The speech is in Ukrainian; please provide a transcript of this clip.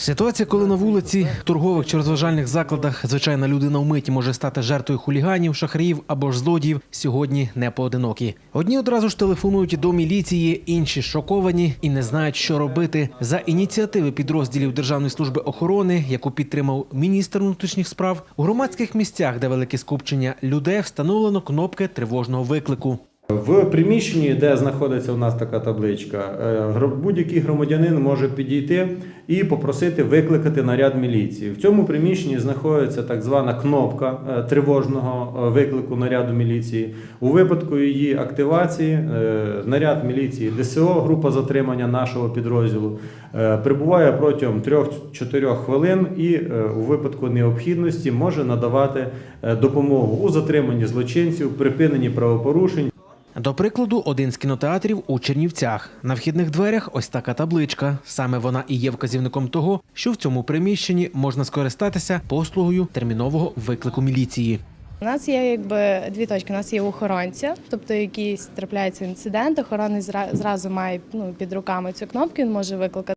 Ситуація, коли на вулиці, торгових чи розважальних закладах звичайна людина вмиті може стати жертвою хуліганів, шахраїв або ж злодіїв, сьогодні не поодинокі. Одні одразу ж телефонують до міліції, інші шоковані і не знають, що робити. За ініціативи підрозділів Державної служби охорони, яку підтримав міністр внутрішніх справ, у громадських місцях, де велике скупчення людей, встановлено кнопки тривожного виклику. В приміщенні, де знаходиться у нас така табличка, е, будь-який громадянин може підійти і попросити викликати наряд міліції. В цьому приміщенні знаходиться так звана кнопка е, тривожного е, виклику наряду міліції. У випадку її активації наряд міліції ДСО, група затримання нашого підрозділу, прибуває протягом 3-4 хвилин і у випадку необхідності може надавати допомогу у затриманні злочинців, припиненні правопорушень. До прикладу, один з кінотеатрів у Чернівцях. На вхідних дверях ось така табличка. Саме вона і є вказівником того, що в цьому приміщенні можна скористатися послугою термінового виклику міліції. У нас є якби дві точки. У нас є охоронця, тобто якийсь трапляється інцидент, охоронець зразу має ну, під руками цю кнопку, він може викликати.